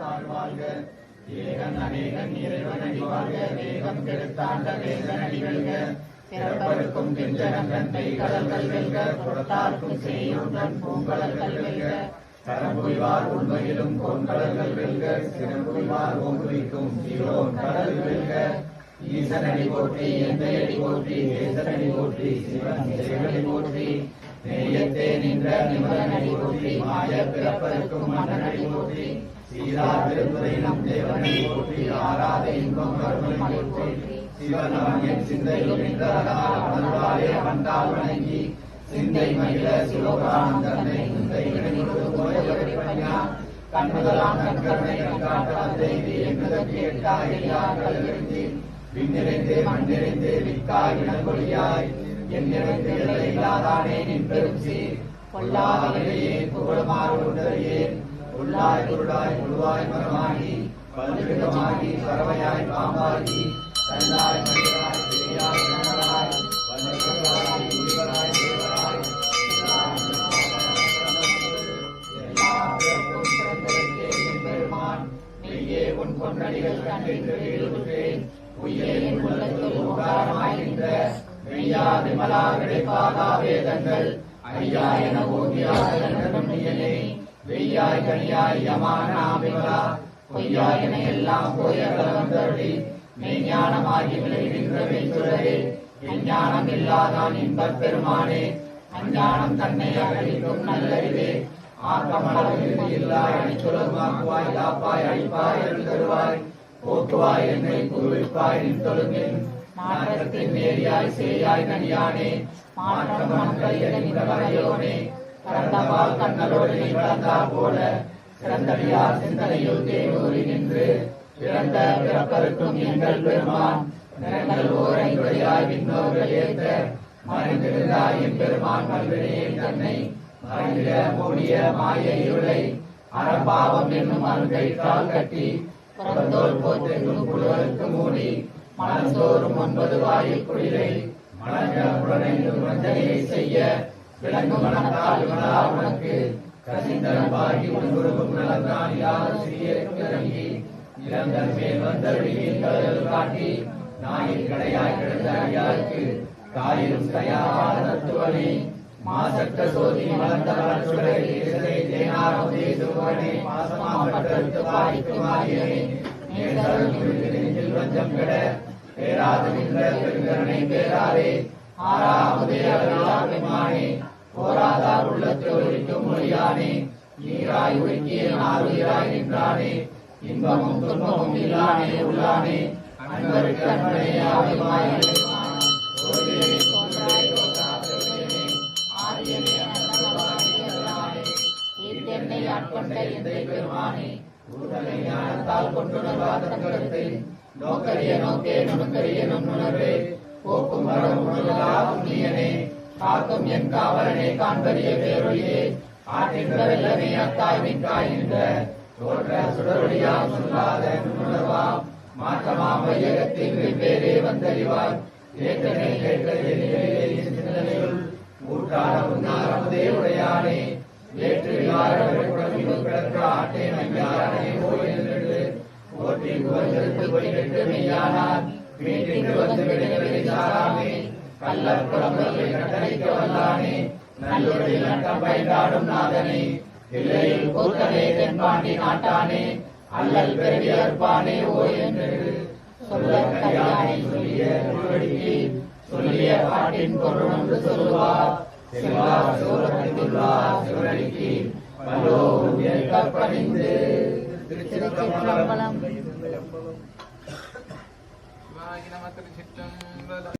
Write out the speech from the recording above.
தாழ்வாழ்க. ஏகன் அநேகன் இறைவன் அடிவாழ்க. வேகம் கெடுத்தாண்ட வேதன் அடிவழ்க. பிறப்பருக்கும் கிஞ்சனம் தந்தை கடல்கள் புறத்தார்க்கும் செய்யுடன் பூங்கடல்கள் வெல்க தரம்புய்வார் உண்மையிலும் பொன்கடல்கள் வெல்க. சிறம்புய்வார் ஓங்குவிக்கும் சிலோன் கடல் வெல்க. ஈசன் அடி போற்றி எந்தை அடி போற்றி தேசன் போற்றி சிவன் சிவனை போற்றி. நெய்யத்தே நின்ற நிபந்தனை போற்றி மாய பிறப்பதற்கும் மன்னனை போற்றி. சீரா திருப்பதை நம் தேவனடி போற்றி ஆராத இன்பம் கருமனை போற்றி. சிவனவன் என் சிந்தையில் நின்றதனால் அனந்தாலே வந்தால் வணங்கி சிந்தை மகிழ சிவபுராணம் தன்னை சிந்தை விடுகிறது கோயவரை பணியா. கண்ணுதலாம் கண்கருணை கண்காட்ட வந்தை இது என்பதற்கு எட்டா எளியா கலகெடுத்தி விண்ணிறைந்து மண்ணிறைந்து விக்காய் இனங்கொழியாய். என் எல்லை இல்லாதானே நின் பெரும் சீர். பொல்லாதவரையே புகழுமாறு உண்டறியே உள்ளாய் குருடாய் முழுவாய் மரமாகி பறவையாய் பாம்பாகி கல்லாய் மனிதராய் கண்ணராய் வல்லவராய் முனிவராய் தேவராய் எல்லா பிறப்பும் பிறந்ததற்கே என் பெருமான். உன் பொன்னடிகள் உள்ளத்தில் உகாரமாய் நின்ற மெய்யா விமலா கிடைப்பாதா வேதங்கள். ஐயா என ஓங்கியாதே வெய்யாய் கனியாய் யமானா விமலா. பொய்யா என எல்லாம் போயகல வந்தருளி மெய்ஞானமாகி விளைகின்ற மெய்சுடரே விஞ்ஞானம் இல்லாதான் இன்பப் பெருமானே. அஞ்ஞானம் தன்னை அகழிக்கும் நல்லறிவே. ஆக்கமளவு இல்லா அணிச்சுலமாக்குவாய் காப்பாய் அழிப்பாய் அருள் தருவாய். போக்குவாய் என்னை குருவிப்பாய் நின் தொழுமின் மாற்றத்தின் நேரியாய் சேயாய் நனியானே மாற்றம் மன்றையனின் வரையோனே கரந்தபால் கண்ணலோடு நீ வளர்ந்தார் போல சிறந்தடியார் சிந்தனையில் தேவூரி நின்று பிறந்த பிறப்பருக்கும் எங்கள் பெருமான் நிறங்கள் ஓரை வழியாய் விண்ணோர்கள் ஏற்ற மறைந்திருந்தாய் என் பெருமான் மல்வினையை தன்னை மறைந்திட மூடிய மாய இருளை அறம்பாவம் என்னும் அருங்கை அருங்கைத்தால் கட்டி புறந்தோல் போற்றெங்கும் புழுவருக்கு மூடி மனந்தோறும் ஒன்பது வாயில் குளிரை மலங்க உடனெங்கும் வஞ்சனையை செய்ய விளங்கு மனத்தால் இவனா உனக்கு. கசிந்தரம்பாகி உன்குருவும் நலந்தான் யாரும் சிறியருக்கும் இறங்கி இளந்தன் மேல் வந்தருளியில் கடல் காட்டி நாயில் கடையாய் கிடந்த அடியாருக்கு காயிலும் தயாரான தத்துவனே மாசற்ற சோதி மலர்ந்த மலர்ச்சுடரை இசை தேனாரம் தேசுவனே மாசமாமற்றெடுத்து பாதிக்கு மாறியனே. நேசரல் குறித்து நெஞ்சில் வஞ்சம் கிட பேராது நின்ற பெருங்கருணை பேராரே. ஆறாவதே அருளாபிமானே போராதார் உள்ளத்தில் ஒழிக்கும் மொழியானே. நீராய் ஒழுக்கிய நாருயிராய் நின்றானே. இன்பமும் துன்பமும் இல்லானே உள்ளானே. அன்பருக்கு அன்பனே ஆவிமாய் ஈர்த்தென்னை ஆட்கொண்ட எந்தை பெருமானே. ஞானத்தால் கருத்தை. நோக்கரிய நோக்கே நமக்கரிய நுண்ணுணர்வே போக்கும் மரம் உணர்வதாகும் நீயனே. காக்கும் என் காவலனே காண்பறிய பேரொழியே. ஆற்றின்ற அத்தாய் மின்காய் நின்ற தோற்ற சுடரொழியாம் சொல்லாத நுண்ணுணர்வாம் மாற்றமாம் வையகத்தின் வெவ்வேறே வந்தறிவாய். ஏற்றனை கேட்க சிந்தனையுள் ஊட்டான உன்னாரமுதே உடையானே. ஏற்று விகாரமில் கிடக்க ஆட்டேன் நம்பியாரே போய் போற்றி புகழ்ந்தெடுத்து பொய்கெட்டு மெய்யானார் மீட்டிற்கு வந்து விடுகளை சாராமே கள்ளப் புறம்பலை கட்டளைக்க வல்லானே நல்லுடைய நட்டம் பயின்றாடும் நாதனே இல்லையில் கூத்தனே தென்பாண்டி நாட்டானே அல்லல் அற்பானே ஓ என்று சொல்ல கல்யாணி சொல்லிய திருவடிக்கு சொல்லிய பாட்டின் பொருள் என்று சொல்லுவார் சிவனடிக்கு பலோ சிவாய நம திருச்சிற்றம்பலம்